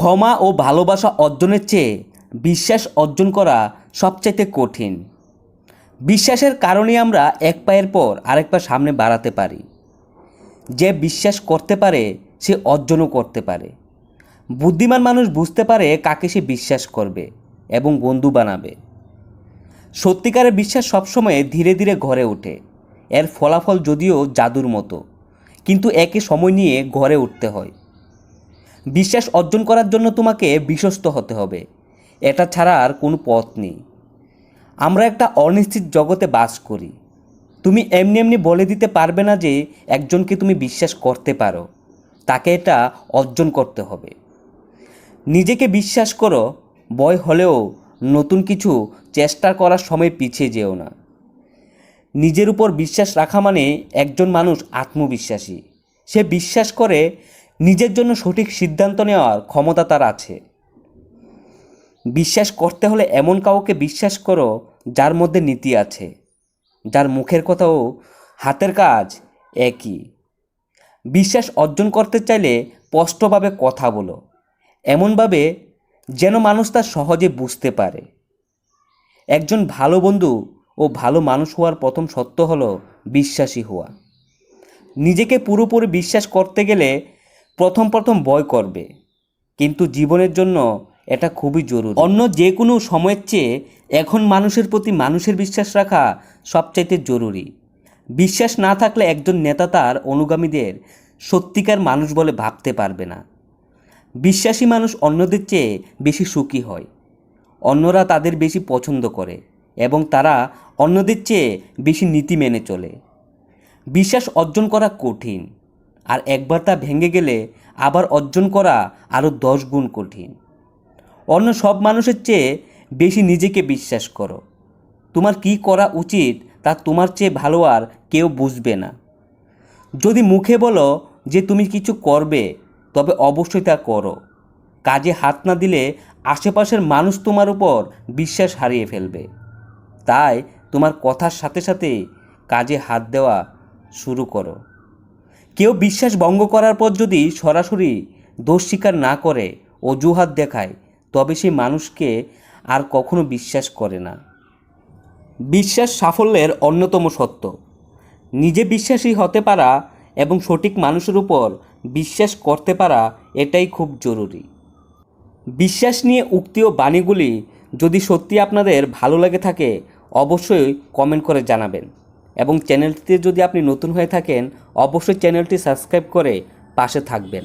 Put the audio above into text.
ক্ষমা ও ভালোবাসা অর্জনের চেয়ে বিশ্বাস অর্জন করা সবচাইতে কঠিন। বিশ্বাসের কারণে আমরা এক পায়ের পর আরেক পা সামনে বাড়াতে পারি। যে বিশ্বাস করতে পারে, সে অর্জনও করতে পারে। বুদ্ধিমান মানুষ বুঝতে পারে কাকে সে বিশ্বাস করবে এবং বন্ধু বানাবে। সত্যিকারের বিশ্বাস সবসময় ধীরে ধীরে ঘরে ওঠে। এর ফলাফল যদিও জাদুর মতো, কিন্তু একে সময় নিয়ে ঘরে উঠতে হয়। বিশ্বাস অর্জন করার জন্য তোমাকে বিশ্বস্ত হতে হবে। এটা ছাড়া আর কোনো পথ নেই। আমরা একটা অনিশ্চিত জগতে বাস করি। তুমি এমনি এমনি বলে দিতে পারবে না যে একজনকে তুমি বিশ্বাস করতে পারো। তাকে এটা অর্জন করতে হবে। নিজেকে বিশ্বাস করো, ভয় হলেও নতুন কিছু চেষ্টা করার সময় পিছিয়ে যেও না। নিজের উপর বিশ্বাস রাখা মানে একজন মানুষ আত্মবিশ্বাসী। সে বিশ্বাস করে নিজের জন্য সঠিক সিদ্ধান্ত নেওয়ার ক্ষমতা তার আছে। বিশ্বাস করতে হলে এমন কাউকে বিশ্বাস করো যার মধ্যে নীতি আছে। যার মুখের কথাও হাতের কাজ একই। বিশ্বাস অর্জন করতে চাইলে স্পষ্টভাবে কথা বলো। এমনভাবে যেন মানুষ তা সহজে বুঝতে পারে। একজন ভালো বন্ধু ও ভালো মানুষ হওয়ার প্রথম সত্য হলো বিশ্বাসী হওয়া। নিজেকে পুরোপুরি বিশ্বাস করতে গেলে প্রথম প্রথম ভয় করবে, কিন্তু জীবনের জন্য এটা খুবই জরুরি। অন্য যে কোনো সময়ের চেয়ে এখন মানুষের প্রতি মানুষের বিশ্বাস রাখা সবচাইতে জরুরি। বিশ্বাস না থাকলে একজন নেতা তার অনুগামীদের সত্যিকার মানুষ বলে ভাবতে পারবে না। বিশ্বাসী মানুষ অন্যদের চেয়ে বেশি সুখী হয়। অন্যরা তাদের বেশি পছন্দ করে এবং তারা অন্যদের চেয়ে বেশি নীতি মেনে চলে। বিশ্বাস অর্জন করা কঠিন। আর একবার তা ভেঙে গেলে আবার অর্জন করা আরও দশ গুণ কঠিন। অন্য সব মানুষের চেয়ে বেশি নিজেকে বিশ্বাস করো। তোমার কি করা উচিত তা তোমার চেয়ে ভালো আর কেউ বুঝবে না। যদি মুখে বলো যে তুমি কিছু করবে, তবে অবশ্যই তা করো। কাজে হাত না দিলে আশেপাশের মানুষ তোমার উপর বিশ্বাস হারিয়ে ফেলবে। তাই তোমার কথার সাথে সাথে কাজে হাত দেওয়া শুরু করো। কেউ বিশ্বাস ভঙ্গ করার পর যদি সরাসরি দোষ স্বীকার না করে অজুহাত দেখায়, তবে সেই মানুষকে আর কখনো বিশ্বাস করে না। বিশ্বাস সাফল্যের অন্যতম সত্য। নিজে বিশ্বাসী হতে পারা এবং সঠিক মানুষের উপর বিশ্বাস করতে পারা এটাই খুব জরুরি। বিশ্বাস নিয়ে উক্তি ও বাণীগুলি যদি সত্যি আপনাদের ভালো লাগে থাকে, অবশ্যই কমেন্ট করে জানাবেন। এবং চ্যানেলটিতে যদি আপনি নতুন হয়ে থাকেন অবশ্যই চ্যানেলটি সাবস্ক্রাইব করে পাশে থাকবেন।